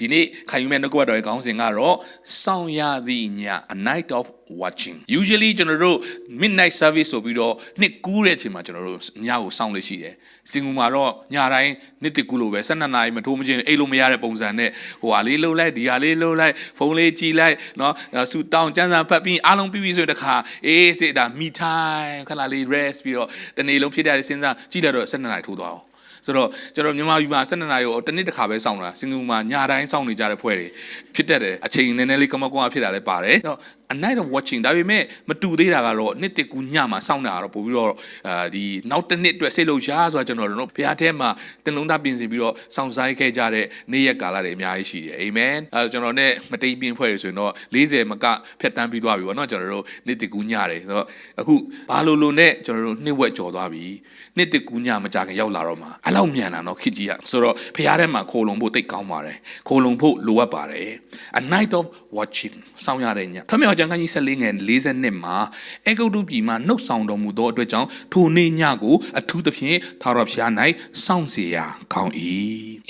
ဒီနေ့ခံယူမဲ့နှုတ်ကပတ်တော်ရဲ့ခေါင်းစဉ်ကတော့စောင့်ရသည့်ည a night of watching usually ကျွန်တော်တို့ midnight service ဆိုပြီးတော့နှစ်ကူးတဲ့အချိန်မှာကျွန်တော်တို့ညကိုစောင့်လို့ရှိတယ်စင်ကူမှာတော့ညတိုင်းနှစ်တကူလို့ပဲ12နာရီမထိုးမချင်းအိတ်လို့မရတဲ့ပုံစံနဲ့ဟိုဟာလေးလှုပ်လိုက်ဒီဟာလေးလှုပ်လိုက်ဖုန်းလေးကြည့်လိုက်เนาะဆူတောင်းစမ်းစာဖတ်ပြီးအားလုံးပြီးပြီဆိုရင်တခါအေးစစ်တာ me time ခဏလေး rest ပြီးတော့တနေ့လုံးဖြစ်တဲ့စဉ်းစားကြည့်လိုက်တော့12နာရီထိုးသွားအောင် ဆိုတော့ကျွန်တော်မြန်မာပြည်မှာ12နာရီကိုတစ်နေ့တစ်ခါပဲစောင့်တာစင်ကာပူမှာညတိုင်းစောင့်နေကြတဲ့ဖွဲ့တွေဖြစ်တတ်တယ်အချိန်နည်းနည်းလေးကမကွာဖြစ်တာလည်းပါတယ်အဲ့တော့ a night of watching ဒါပေမဲ့မတူသေးတာကတော့နှစ်တကူညမှာစောင့်တာကတော့ပို့ပြီးတော့အာဒီနောက်တစ်နှစ်အတွက်စိတ်လုံးရှားဆိုတာကျွန်တော်တို့ဘုရားထဲမှာတင်လုံးသားပြင်ဆင်ပြီးတော့စောင့်ဆိုင်ခဲ့ကြတဲ့နေ့ရက်ကာလတွေအများကြီးရှိတယ်အာမင်အဲကျွန်တော်နဲ့မတိမ်ပြင်းဖွဲ့တွေဆိုရင်တော့40မကဖြတ်တန်းပြီးသွားပြီပေါ့နော်ကျွန်တော်တို့နှစ်တကူညတယ်ဆိုတော့အခုဘာလို့လို့နဲ့ကျွန်တော်တို့နှစ်ဝက်ကြော်သွားပြီနှစ်တကူညမကြခင်ရောက်လာတော့မှာအဲ့လောက်မြန်တာနော်ခစ်ကြီးอ่ะဆိုတော့ဘုရားထဲမှာခိုလုံဖို့တိတ်ကောင်းပါတယ်ခိုလုံဖို့လိုအပ်ပါတယ် a night of watching စောင့်ရတဲ့ညထမြောကျမ်းခန်းကြီး14ငယ်42မှာအေဂုတ်တုပြည်မှနှုတ်ဆောင်တော်မူသောအတွက်ကြောင့်ထိုနေ့ညကိုအထူးသဖြင့်ထာဝရဘုရား၌စောင့်စီရာကောင်း၏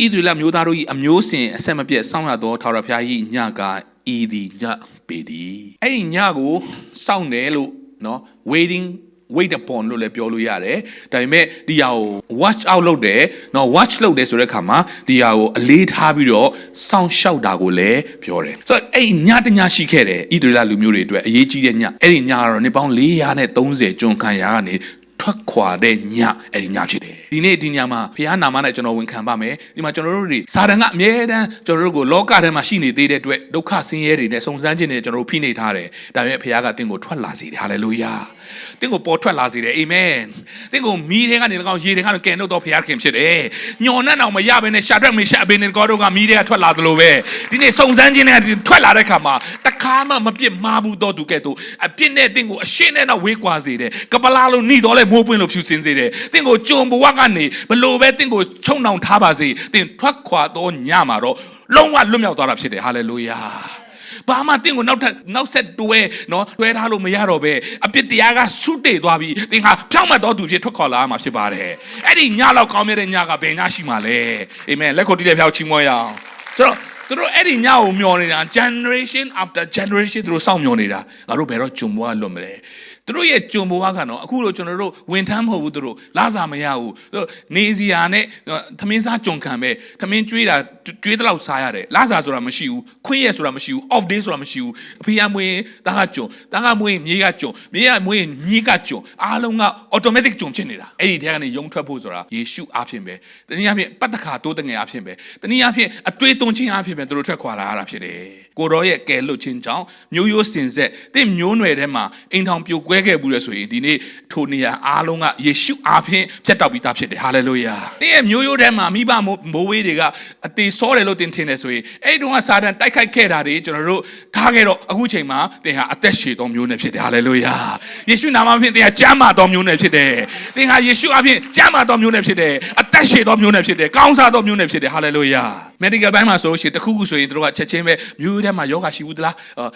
ဣသရေလမျိုးသားတို့၏အမျိုးစဉ်အဆက်မပြတ်စောင့်ရသောထာဝရဘုရား၏ညကဤသည်ညပေသည်အဲ့ဒီညကိုစောင့်တယ်လို့နော် waiting wait upon လို့လည်းပြောလို့ရတယ်ဒါပေမဲ့ဒီဟာကို watch out လုပ်တယ်เนาะ watch လုပ်တယ်ဆိုတဲ့အခါမှာဒီဟာကိုအလေးထားပြီးတော့စောင့်ရှောက်တာကိုလည်းပြောတယ်ဆိုတော့အဲ့ဒီညတညရှိခဲ့တယ်ဣသရေလလူမျိုးတွေအတွက်အရေးကြီးတဲ့ညအဲ့ဒီညကတော့နေပေါင်း430ကျွန်းခံရာကနေထွက်ခွာတဲ့ညအဲ့ဒီညဖြစ်တယ် ဒီနေ့ဒီညမှာဘုရားနာမနဲ့ကျွန်တော်ဝန်ခံပါမယ်ဒီမှာကျွန်တော်တို့တွေစာတန်ကအမြဲတမ်းကျွန်တော်တို့ကိုလောကထဲမှာရှိနေသေးတဲ့အတွက်ဒုက္ခဆင်းရဲတွေနဲ့စုံစမ်းခြင်းတွေကျွန်တော်တို့ဖိနှိပ်ထားတယ်ဒါပေမဲ့ဘုရားကတင့်ကိုထွက်လာစေတယ်ဟာလေလုယာတင့်ကိုပေါ်ထွက်လာစေတယ်အာမင်တင့်ကိုမီးတွေကနေ၎င်းရေတွေကနေကယ်နှုတ်တော်ဘုရားခင်ဖြစ်တယ်ညော်နှံ့အောင်မရဘဲနဲ့ရှာထွက်မေရှာဘင်းနဲ့ကောတို့ကမီးတွေကထွက်လာသလိုပဲဒီနေ့စုံစမ်းခြင်းတွေကထွက်လာတဲ့ခါမှာတခါမှမပြစ်မှားဘူးတော့သူကဲ့သို့အပြစ်နဲ့တင့်ကိုအရှင်းနဲ့တော့ဝေးကွာစေတယ်ကပလာလို့နှိတော်လဲမိုးပွင့်လို့ဖြူစင်စေတယ်တင့်ကိုကြုံဘဝကကနေဘလို့ပဲတင့်ကိုချုံနှောင်ထားပါစေတင့်ထွက်ခွာသောညမှာတော့လုံးဝလွတ်မြောက်သွားတာဖြစ်တယ်ဟာလေလုယာဘာမှတင့်ကိုနောက်ထပ်နောက်ဆက်တွဲနော်တွဲထားလို့မရတော့ပဲအပြစ်တရားကဆုတေသွားပြီးသင်ဟာဖြောင့်မတ်တော်သူဖြစ်ထွက်ခေါ်လာမှာဖြစ်ပါတယ်အဲ့ဒီညလောက်ကောင်းတဲ့ညကဘယ်ညရှိမှာလဲအာမင်လက်ခုပ်တီးတဲ့ဖျောက်ချီးမွမ်းရအောင်ဆိုတော့သူတို့အဲ့ဒီညကိုမျောနေတာ generation after generation သူတို့စောင့်မျောနေတာငါတို့ဘယ်တော့ဂျုံဘွားလွတ်မလဲ သူတို့ရဲ့ဂျုံဘွားကတော့အခုလိုကျွန်တော်တို့ဝင်ထမ်းမဟုတ်ဘူးသူတို့လာစာမရဘူးသူတို့နေစီယာနဲ့သမင်းစားဂျုံခံပဲသမင်းကျွေးတာကျွေးတဲ့လောက်စားရတယ်လာစာဆိုတာမရှိဘူးခွင့်ရဆိုတာမရှိဘူး off day ဆိုတာမရှိဘူးအဖေကမွေးတာကဂျုံတာကမွေးမြေကဂျုံမြေကမွေးမြေကဂျုံအားလုံးက automatic ဂျုံဖြစ်နေတာအဲ့ဒီထဲကနေယုံထွက်ဖို့ဆိုတာယေရှုအားဖြင့်ပဲတနည်းအားဖြင့်ပတ်တခါတိုးတငယ်အားဖြင့်ပဲတနည်းအားဖြင့်အတွေ့အသွင်ချင်းအားဖြင့်ပဲသူတို့ထွက်ခွာလာရတာဖြစ်တယ် ကိုရောရဲ့ကယ်လွတ်ခြင်းကြောင့်မျိုးရိုးစင်ဆက်တင့်မျိုးနွယ်ထဲမှာအိမ်ထောင်ပြိုကွဲခဲ့ဘူးလေဆိုရင်ဒီနေ့ထိုနေရာအားလုံးကယေရှုအားဖြင့်ဖြတ်တောက်ပြီးသားဖြစ်တယ်ဟာလေလုယာတင့်ရဲ့မျိုးရိုးထဲမှာမိဘမိုးဝေးတွေကအသေးစောတယ်လို့တင်ထင်တယ်ဆိုရင်အဲ့တုန်းကစာတန်တိုက်ခိုက်ခဲ့တာတွေကျွန်တော်တို့ထားခဲ့တော့အခုချိန်မှာတင်ဟာအသက်ရှည်သောမျိုးနဲ့ဖြစ်တယ်ဟာလေလုယာယေရှုနာမဖြင့်တင်ဟာကျမ်းမာသောမျိုးနဲ့ဖြစ်တယ်တင်ဟာယေရှုအပြင်ကျမ်းမာသောမျိုးနဲ့ဖြစ်တယ်အသက်ရှည်သောမျိုးနဲ့ဖြစ်တယ်ကောင်းစားသောမျိုးနဲ့ဖြစ်တယ်ဟာလေလုယာ medical ဘိုင်းမှာဆိုလို့ရှိရင်တစ်ခုခုဆိုရင်တို့ကချက်ချင်းပဲမျိုးရိုးထဲမှာယောဂရှိဘူးသလားအော်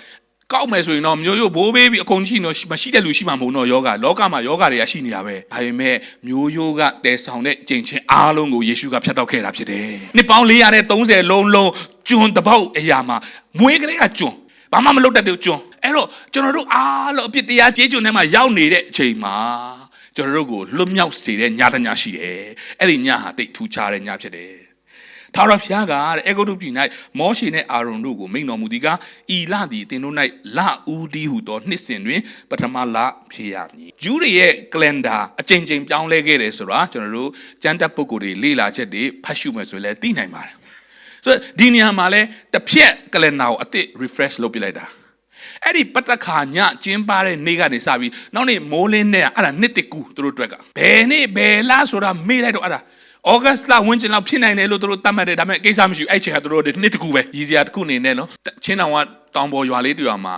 ကောက်မယ်ဆိုရင်တော့မျိုးရိုးဘိုးဘေးပြီးအကုန်ရှိတော့မရှိတဲ့လူရှိမှာမဟုတ်တော့ယောဂလောကမှာယောဂတွေကရှိနေတာပဲဒါပေမဲ့မျိုးရိုးကတည်ဆောင်တဲ့ကြင်ချင်းအားလုံးကိုယေရှုကဖျက်တောက်ခဲ့တာဖြစ်တယ်နှစ်ပေါင်း430လုံးလုံးကျွန်းတစ်ပေါက်အရာမှာမွေးကလေးကကျွန်းဘာမှမလုပ်တတ်တဲ့ကျွန်းအဲ့တော့ကျွန်တော်တို့အားလုံးအပြစ်တရားကျေးကျွန်ထဲမှာရောက်နေတဲ့အချိန်မှာကျွန်တော်တို့ကိုလွတ်မြောက်စေတဲ့ညတစ်ညရှိတယ်အဲ့ဒီညဟာတိတ်ထူးခြားတဲ့ညဖြစ်တယ် ထာဝရဘုရားကတဲ့အေဂုတ်တုပြည်၌မောရှေနှင့်အာရုန်တို့ကိုမိန့်တော်မူသည်ကားဤလသည်သင်တို့၌လဦးဒီဟုသောနှစ်စဉ်တွင် ပထမလဖြစ်ရမည်ဂျူးတွေရဲ့ကလန်ဒါအချိန်ချင်းပြောင်းလဲခဲ့တယ်ဆိုတာကျွန်တော်တို့ကျမ်းတက်ပုဂ္ဂိုလ်တွေလေ့လာချက်တွေဖတ်ရှုမယ်ဆိုရင်လည်းသိနိုင်ပါတယ်ဆိုတော့ဒီနေရာမှာလဲတစ်ဖြက်ကလန်ဒါကိုအစ်စ် refresh လုပ်ပြလိုက်တာအဲ့ဒီပတ္တခါညကျင်းပတဲ့နေ့ကနေစပြီးနောက်နေ့မိုးလင်းတဲ့အဲ့ဒါနှစ်တကူသူတို့အတွက်ကဘယ်နေ့ဘယ်လားဆိုတာမေးလိုက်တော့အဲ့ဒါ ဩဂတ်စ်လဝန်းကျင်လောက်ဖြစ်နိုင်တယ်လို့သူတို့သတ်မှတ်တယ်ဒါပေမဲ့ကိစ္စမရှိဘူးအဲ့ချိန်ကသူတို့နှစ်တကူပဲရည်စရာတစ်ခုအနေနဲ့နော်ချင်းတောင်ကတောင်ပေါ်ရွာလေးတူရွာမှာ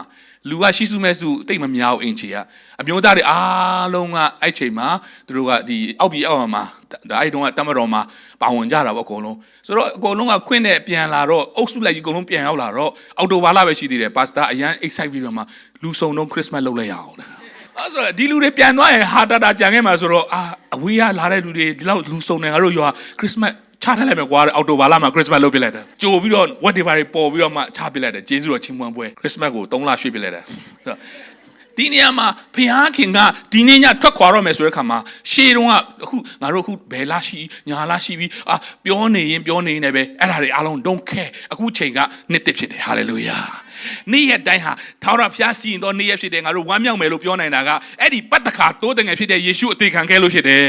လူကရှိစုမဲ့စုတိတ်မများဘူးအင်ချီကအမျိုးသားတွေအားလုံးကအဲ့ချိန်မှာသူတို့ကဒီအောက်ပြည်အောက်မှာဒါအဲ့တုန်းကတမတော်မှာပါဝင်ကြတာပေါ့အကုန်လုံးဆိုတော့အကုန်လုံးကခွင့်နဲ့ပြန်လာတော့အုပ်စုလိုက်ကြီးအကုန်လုံးပြန်ရောက်လာတော့အော်တိုဘာလပဲရှိသေးတယ်ပါစတာအရန် excite ပြီးတော့မှလူစုံတော့ခရစ်စမတ်လုပ်လိုက်ရအောင် အဲ့ဆိုဒီလူတွေပြန်သွားရင်ဟာတာတာကြံခဲ့မှာဆိုတော့အာအဝေးရလာတဲ့လူတွေဒီလောက်လူစုံနေငါတို့ရွာခရစ်စမတ်ချထားလိုက်မယ်ကွာအော်တိုဘာလမှာခရစ်စမတ်လုပ်ပြလိုက်တယ်ကြိုပြီးတော့ whatever တွေပေါ်ပြီးတော့မှချပြလိုက်တယ်ဂျေဇုတော်ချင်းမွန်ပွဲခရစ်စမတ်ကို3လရွှေ့ပြလိုက်တယ်ဒီနေရာမှာဖခင်ကဒီနေ့ညထွက်ခွာတော့မယ်ဆိုတဲ့ခါမှာရှေးတုန်းကအခုငါတို့အခုဘယ်လာရှိညာလာရှိပြီးအာပြောနေရင်ပြောနေနေပဲအဲ့ဒါတွေအားလုံး don't care အခုချိန်ကနှစ်တစ်ဖြစ်တယ် hallelujah နေ့ရက်တိုင်းဟာထာဝရဘုရားစီရင်တော်နေ့ရက်ဖြစ်တယ်ငါတို့ဝမ်းမြောက်မယ်လို့ပြောနိုင်တာကအဲ့ဒီပတ်တခါတိုးတငယ်ဖြစ်တဲ့ယေရှုအသေးခံခဲ့လို့ဖြစ်တယ်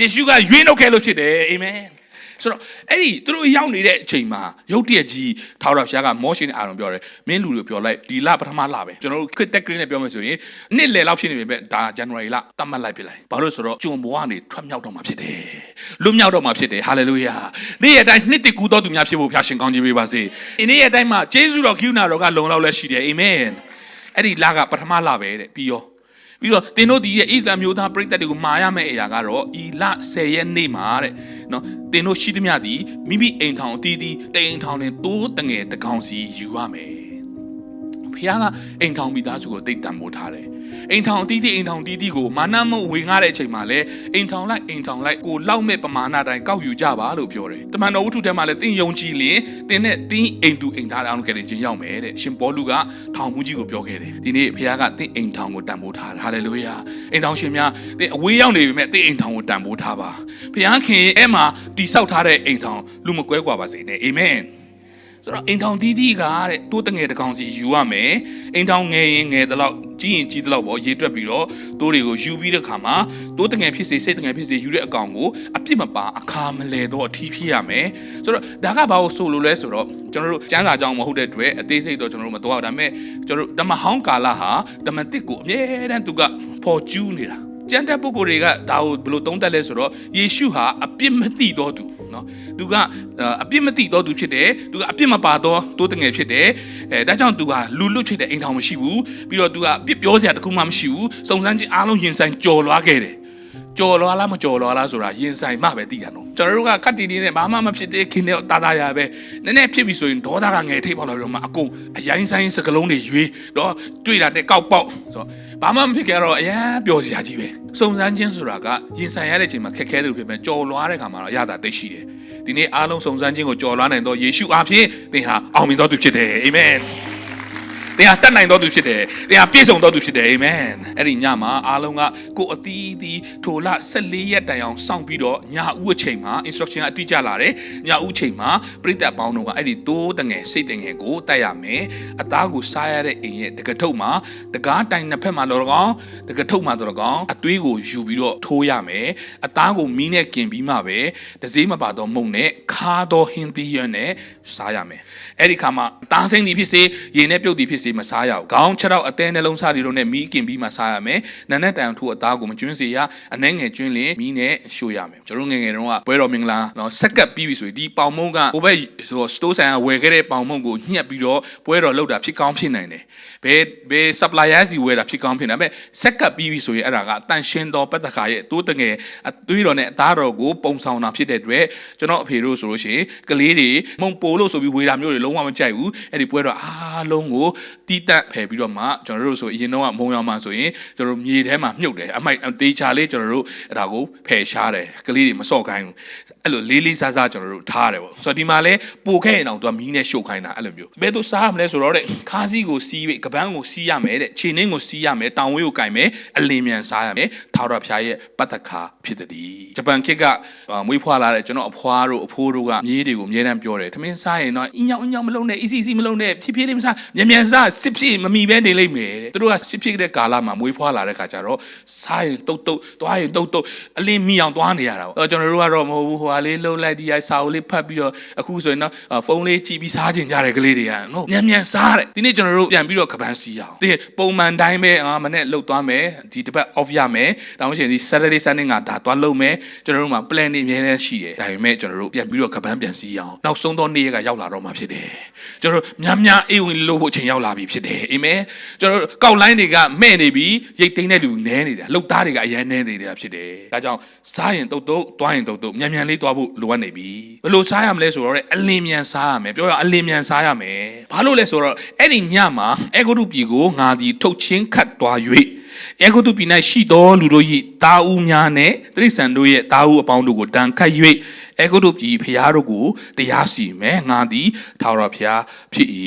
ယေရှုကရွေးနှုတ်ခဲ့လို့ဖြစ်တယ်အာမင် ဆိုတော့အဲ့ဒီသူတို့ရောက်နေတဲ့အချိန်မှာရုတ်တရက်ကြီးထာဝရဘုရားကမောရှေနဲ့အာရုံပြောတယ်မင်းလူတွေပြောလိုက်ဒီလပထမလပဲကျွန်တော်တို့ခရစ်တက်ဂရင်းနဲ့ပြောမယ်ဆိုရင်နှစ်လယ်လောက်ဖြစ်နေပြီပဲဒါဇန်နဝါရီလတတ်မှတ်လိုက်ပြလိုက်ဘာလို့ဆိုတော့ကျွန်ဘဝကနေထွက်မြောက်တော့မှာဖြစ်တယ်လွတ်မြောက်တော့မှာဖြစ်တယ်ဟာလေလုယာနေ့ရက်တိုင်းနှစ်တကူတော်သူများဖြစ်ဖို့ဘုရားရှင်ကောင်းချီးပေးပါစေဒီနေ့ရက်တိုင်းမှာဂျေဇုတော်ကိူနာတော်ကလုံလောက်လက်ရှိတယ်အာမင်အဲ့ဒီလကပထမလပဲတဲ့ပြီးရော ပြီးတော့သင်တို့ဒီရဲ့ဣသလမျိုးသားပြည်သက်တွေကိုမာရမယ့်အရာကတော့ဤလ10ရက်နေ့မှာတဲ့နော်သင်တို့ရှိသမျှသည်မိမိအိမ်ထောင်အသီးသီးတိမ်ထောင်နဲ့တိုးတငယ်တကောင်စီယူရမယ်ဖခင်ကအိမ်ထောင်မိသားစုကိုတိတ်တံမိုးထားတယ် အိမ်ထောင်အသီးသီးအိမ်ထောင်အသီးသီးကိုမာနမဝင်ကားတဲ့အချိန်မှာလဲအိမ်ထောင်လိုက်အိမ်ထောင်လိုက်ကိုလောက်မဲ့ပမာဏတိုင်းကောက်ယူကြပါလို့ပြောတယ်တမန်တော်ဝတ္ထုထဲမှာလဲသင်ယုံကြည်ရင်သင်နဲ့သင်အိမ်သူအိမ်သားအောင်ကလေးချင်းရောက်မယ်တဲ့ရှင်ပေါလုကထောင်မှုကြီးကိုပြောခဲ့တယ်ဒီနေ့ဖခင်ကသင်အိမ်ထောင်ကိုတံမိုးထားတယ်ဟာလေလုယာအိမ်ထောင်ရှင်များသင်အဝေးရောက်နေပြီမဲ့သင်အိမ်ထောင်ကိုတံမိုးထားပါဖခင်ခင်အဲ့မှာတိဆောက်ထားတဲ့အိမ်ထောင်လူမကွဲကွာပါစေနဲ့အာမင် ဆိုတော့အိမ်ထောင်တီးတီးကတဲ့တိုးတငယ်တကောင်စီယူရမယ်အိမ်ထောင်ငယ်ရင်ငယ်တလောက်ကြီးရင်ကြီးတလောက်ပေါ့ရေတွက်ပြီးတော့တိုးတွေကိုယူပြီးတဲ့ခါမှာတိုးတငယ်ဖြစ်စေစိတ်တငယ်ဖြစ်စေယူတဲ့အကောင်ကိုအပြစ်မပါအခါမလဲတော့အထီးဖြစ်ရမယ်ဆိုတော့ဒါကဘာလို့ဆိုလို့လဲဆိုတော့ကျွန်တော်တို့ကျမ်းစာကြောင်းမဟုတ်တဲ့အတွက်အသေးစိတ်တော့ကျွန်တော်တို့မတော်ဒါပေမဲ့ကျွန်တော်တို့ဓမ္မဟောင်းကာလဟာဓမ္မတစ်ကိုအမြဲတမ်းသူကပေါ်ကျူးနေတာကျမ်းတဲ့ပုဂ္ဂိုလ်တွေကဒါကိုဘယ်လိုသုံးသပ်လဲဆိုတော့ယေရှုဟာအပြစ်မသိတော့သူ နော်သူကအပြစ်မသိတော့သူဖြစ်တယ်သူကအပြစ်မပါတော့တိုးတငယ်ဖြစ်တယ်အဲဒါကြောင့်သူကလူလွတ်ဖြစ်တဲ့အိမ်ထောင်မရှိဘူးပြီးတော့သူကအပြစ်ပြောစရာတခုမှမရှိဘူးစုံစမ်းခြင်းအားလုံးရင်ဆိုင်ကြော်လွားခဲ့တယ်ကြော်လွားလားမကြော်လွားလားဆိုတာရင်ဆိုင်မှပဲသိရတော့ ကျွန်တော်တို့ကခတ်တီတီနဲ့ဘာမှမဖြစ်သေးခင်တဲ့တာတာရပဲနည်းနည်းဖြစ်ပြီဆိုရင်ဒေါသကငယ်ထိပ်ပေါက်လာပြီးတော့မှအကုန်အရင်ဆိုင်စကလုံးတွေရွေးတော့တွေ့တာနဲ့ကောက်ပေါက်ဆိုတော့ဘာမှမဖြစ်ကြတော့အရင်ပျော်စရာကြီးပဲစုံစမ်းခြင်းဆိုတာကရင်ဆိုင်ရတဲ့ချိန်မှာခက်ခဲတယ်လို့ဖြစ်မဲ့ကြော်လွားတဲ့ခါမှာတော့ရတာသိရှိတယ်ဒီနေ့အားလုံးစုံစမ်းခြင်းကိုကြော်လွားနိုင်တော့ယေရှုအားဖြင့်သင်ဟာအောင်မြင်တော်သူဖြစ်တယ်အာမင် သင်ဟာတတ်နိုင်တော်သူဖြစ်တယ်သင်ဟာပြည့်စုံတော်သူဖြစ်တယ်အာမင်အဲ့ဒီညမှာအားလုံးကကိုယ်အသီးသီးထိုလ14ရက်တိုင်အောင်စောင့်ပြီးတော့ညဦးအချိန်မှာ instruction အတိအကျလာတယ်ညဦးချိန်မှာပြိတ္တပေါင်းတို့ကအဲ့ဒီတိုးတငယ်စိတ်တငယ်ကိုတိုက်ရမယ်အသားကိုစားရတဲ့အိမ်ရဲ့တကထုတ်မှာတကားတိုင်နှစ်ဖက်မှာတော့ကောင်းတကထုတ်မှာတော့ကောင်းအသွေးကိုယူပြီးတော့ထိုးရမယ်အသားကိုမီးနဲ့กินပြီးမှပဲဒဇေးမပါတော့မုံနဲ့ခါတော့ဟင်းသီးရွက်နဲ့စားရမယ်အဲ့ဒီခါမှာတားစိမ့်သည်ဖြစ်စေရေနဲ့ပြုတ်သည်ဖြစ်စေမစားရဘူးခေါင်းခြေထောက်အသေးနှလုံးစားတွေတို့နဲ့မီးกินပြီးမှစားရမယ်နာနဲ့တန်ထိုးအသားကိုမကျွန်းစေရအနှဲငယ်ကျွန်းလင်မီးနဲ့ရှို့ရမယ်ကျွန်တော်ငယ်ငယ်တုန်းကပွဲတော်မင်္ဂလာနော်စက်ကပ်ပြီးပြီဆိုရင်ဒီပေါင်မုံကဟိုဘက်ဆိုစတိုးဆိုင်ကဝယ်ခဲ့တဲ့ပေါင်မုံကိုညှက်ပြီးတော့ပွဲတော်လောက်တာဖြစ်ကောင်းဖြစ်နိုင်တယ်ဘယ်ဘယ် supplier စီဝယ်တာဖြစ်ကောင်းဖြစ်နိုင်တယ်ဒါပေမဲ့စက်ကပ်ပြီးပြီဆိုရင်အဲ့ဒါကတန်ရှင်းတော်ပတ်သက်ခါရဲ့တိုးတငယ်အသွေးတော်နဲ့အသားတော်ကိုပုံဆောင်တာဖြစ်တဲ့အတွက်ကျွန်တော်အဖေတို့ဆိုလို့ရှိရင်ကလေးတွေမုံပိုလို့ဆိုပြီးဝေတာမျိုးတွေလုံးဝမကြိုက်ဘူးအဲ့ဒီပွဲတော်အားလုံးကိုတီးတက်ဖယ်ပြီးတော့မှကျွန်တော်တို့ဆိုအရင်တော့မုံရောင်မှဆိုရင်ကျွန်တော်တို့မြေထဲမှာမြုပ်တယ်အမိုက်တေချာလေးကျွန်တော်တို့အဲ့ဒါကိုဖယ်ရှားတယ်ကလေးတွေမစော့ခိုင်းဘူး အဲ့လိုလေးလေးစားစားကျွန်တော်တို့ထားတယ်ပေါ့ဆိုတော့ဒီမှာလဲပိုခဲ့ရင်တော့သူကမီးနဲ့ရှို့ခိုင်းတာအဲ့လိုမျိုးဘယ်သူစားမလဲဆိုတော့တဲ့ခါးစီးကိုစီးပြီးကပန်းကိုစီးရမယ်တဲ့ခြေနှင်းကိုစီးရမယ်တောင်ဝေးကိုကင်မယ်အလင်းမြန်စားရမယ်ထာဝရဘုရားရဲ့ပတ္တခါဖြစ်တဲ့ဒီဂျပန်ခေတ်ကမွေးဖွားလာတဲ့ကျွန်တော်အဖွားတို့အဖိုးတို့ကမြေးတွေကိုအများတမ်းပြောတယ်ထမင်းစားရင်တော့အင်းညောင်အင်းညောင်မလုံးနဲ့အီစီစီမလုံးနဲ့ဖြည်းဖြည်းလေးမစားမြန်မြန်စားစစ်ဖြစ်မမီပဲနေလိမ့်မယ်တဲ့သူတို့ကစစ်ဖြစ်တဲ့ကာလမှာမွေးဖွားလာတဲ့ခါကျတော့စားရင်တုတ်တုတ်သွားရင်တုတ်တုတ်အလင်းမီအောင်သွားနေရတာပေါ့ကျွန်တော်တို့ကတော့မဟုတ်ဘူးဟိုဟာလေးလှုပ်လိုက်ဒီဟာစာအုပ်လေးဖတ်ပြီးတော့အခုဆိုရင်တော့ဖုန်းလေးကြည့်ပြီးစားကြင်ကြတဲ့ကလေးတွေကနော်မြန်မြန်စားတယ်ဒီနေ့ကျွန်တော်တို့ပြန်ပြီးတော့ကပန်းစီအောင်ဒီပုံမှန်တိုင်းပဲအာမနဲ့လှုပ်သွားမယ်ဒီတစ်ပတ် off ရမယ်ဒါမှမဟုတ်ဒီ Saturday Sunday ကဒါသွားလုပ်မယ်ကျွန်တော်တို့မှာ plan တွေအများကြီးရှိတယ်ဒါပေမဲ့ကျွန်တော်တို့ပြန်ပြီးတော့ကပန်းပြန်စီအောင်နောက်ဆုံးသောနေ့ရက်ကရောက်လာတော့မှာဖြစ်တယ်ကျွန်တော်တို့များများအေးဝင်လို့ဖို့အချိန်ရောက်လာပြီဖြစ်တယ်အာမင်ကျွန်တော်တို့ကောက်လိုင်းတွေကမဲ့နေပြီရိတ်သိမ်းတဲ့လူနဲနေတာလှုပ်သားတွေကအရန်နဲနေတာဖြစ်တယ်ဒါကြောင့်စားရင်တုတ်တုတ်တွားရင်တုတ်တုတ်မြန်မြန်လေးသွားဖို့လိုအပ်နေပြီဘယ်လိုစားရမလဲဆိုတော့အလင်းမြန်စားရမယ်ပြောရအလင်းမြန်စားရမယ်ဘာလို့လဲဆိုတော့အဲ့ဒီညမှာအေဂုတုပြည်ကိုငါဒီထုတ်ချင်းခတ်သွား၍။ယေကုတုပြည်၌ရှိသောလူတို့၏တာဦးများနှင့်တိရစ္ဆာန်တို့၏တာဦးအပေါင်းတို့ကိုတန်ခတ်၍ယေကုတုပြည်ဖျားတို့ကိုတရားစီမယ်။ငါသည်ထာဝရဘုရားဖြစ်၏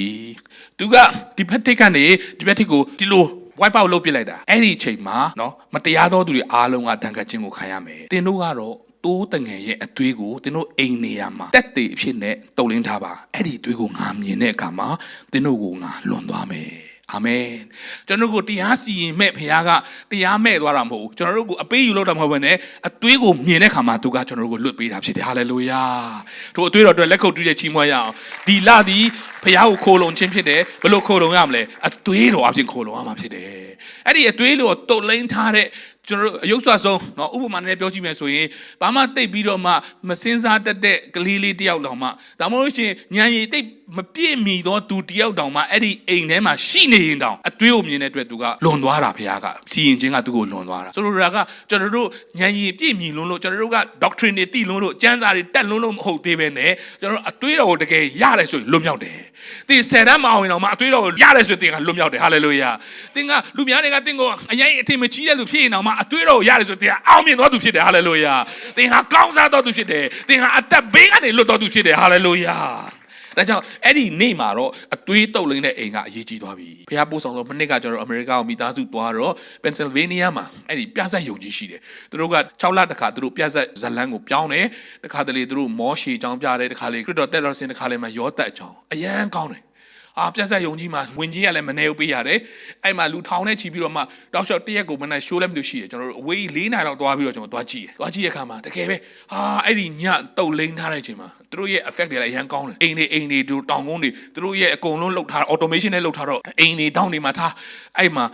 ။သူကဒီဖက်တစ်ကနေဒီဖက်တစ်ကိုဒီလို wipe out လုပ်ပစ်လိုက်တာ။အဲ့ဒီအချိန်မှာနော်မတရားသောသူတွေအားလုံးကတန်ခတ်ခြင်းကိုခံရမယ်။တင်တို့ကတော့ တိုးတငယ်ရဲ့အသွေးကိုတင်တို့အိမ်နေရမှာတက်တည်အဖြစ်နဲ့တုံလင်းထားပါအဲ့ဒီအသွေးကိုငါမြင်တဲ့အခါမှာတင်တို့ကိုငါလွန်သွားမယ်အာမင်ကျွန်တော်တို့ကိုတရားစီရင်မဲ့ဖခင်ကတရားမဲ့သွားတာမဟုတ်ဘူးကျွန်တော်တို့ကိုအပေးယူလို့တော့မဟုတ်ဘဲနဲ့အသွေးကိုမြင်တဲ့ခါမှာသူကကျွန်တော်တို့ကိုလွတ်ပေးတာဖြစ်တယ်ဟာလေလုယာတို့အသွေးတော်အတွက်လက်ခုပ်တူးတဲ့ချီးမွမ်းရအောင်ဒီလသည်ဖခင်ကိုခိုးလုံခြင်းဖြစ်တယ်ဘယ်လိုခိုးလုံရမလဲအသွေးတော်အပြင်ခိုးလုံရမှာဖြစ်တယ်အဲ့ဒီအသွေးတော်တုတ်လိန်ထားတဲ့ ကျွန်တော်တို့အယုတ်ဆွဆုံးเนาะဥပမာနဲ့ပြောကြည့်မယ်ဆိုရင်ဘာမှတိတ်ပြီးတော့မှမစင်းစားတတ်တဲ့ကလေးလေးတယောက်တောင်မှဒါမှမဟုတ်ရှင်ညံရည်တိတ် မပြည့်မီသောသူတယောက်တောင်မှအဲ့ဒီအိမ်ထဲမှာရှိနေရင်တောင်အသွေးကိုမြင်တဲ့အတွက်သူကလွန်သွားတာဖခင်ကစီရင်ခြင်းကသူ့ကိုလွန်သွားတာဆိုလိုတာကကျွန်တော်တို့ညံရည်ပြည့်မီလွန်းလို့ကျွန်တော်တို့က doctrine တွေတိလွန်းလို့ကျမ်းစာတွေတက်လွန်းလို့မဟုတ်သေးပဲနဲ့ကျွန်တော်တို့အသွေးတော်ကိုတကယ်ရတယ်ဆိုရင်လွတ်မြောက်တယ်သင်ဆယ်တန်းမအောင်ရင်တော့မှအသွေးတော်ကိုရတယ်ဆိုရင်သင်ကလွတ်မြောက်တယ်ဟာလေလုယာသင်ကလူများတွေကသင်ကိုအရင်အထင်မကြီးတဲ့လူဖြစ်ရင်တော့မှအသွေးတော်ကိုရတယ်ဆိုရင်သင်ကအောင်မြင်တော်သူဖြစ်တယ်ဟာလေလုယာသင်ဟာကောင်းစားတော်သူဖြစ်တယ်သင်ဟာအသက်ဘေးကနေလွတ်တော်သူဖြစ်တယ်ဟာလေလုယာ ဒါကြောင့်အဲ့ဒီနေ့မှာတော့အသွေးတုပ်လင်းတဲ့အိမ်ကအရေးကြီးသွားပြီဖះပို့ဆောင်တော့မနစ်ကကျွန်တော်အမေရိကကိုမိသားစုသွားတော့ပန်ဆယ်ဗေးနီးယားမှာအဲ့ဒီပြဆက်ယုံကြီးရှိတယ်သူတို့က6လတခါသူတို့ပြဆက်ဇလန်းကိုပြောင်းတယ်တခါတလေသူတို့မောရှေချောင်းပြတယ်တခါလေခရစ်တော်တက်တော်စင်တခါလေမှာရောတက်ချောင်းအရန်ကောင်းတယ် အာပြက်ဆက်ယုံကြီးမှာဝင်ကြီးကလည်းမနေဘူးပေးရတယ်အဲ့မှာလူထောင်နဲ့ချီပြီးတော့မှတောက်လျှောက်တရက်ကိုမနေ့ရှိုးလည်းမလို့ရှိတယ်ကျွန်တော်တို့အဝေး၄နာရီလောက်သွားပြီးတော့ကျွန်တော်သွားကြည့်တယ်သွားကြည့်ရခါမှာတကယ်ပဲအာအဲ့ဒီညတုတ်လိန်ထားတဲ့အချိန်မှာသူတို့ရဲ့ effect တွေလည်းအရန်ကောင်းတယ်အိမ်တွေအိမ်တွေတို့တောင်ကုန်းတွေသူတို့ရဲ့အကုန်လုံးလှုပ်ထား automation နဲ့လှုပ်ထားတော့အိမ်တွေတောင်တွေမှာထားအဲ့မှာ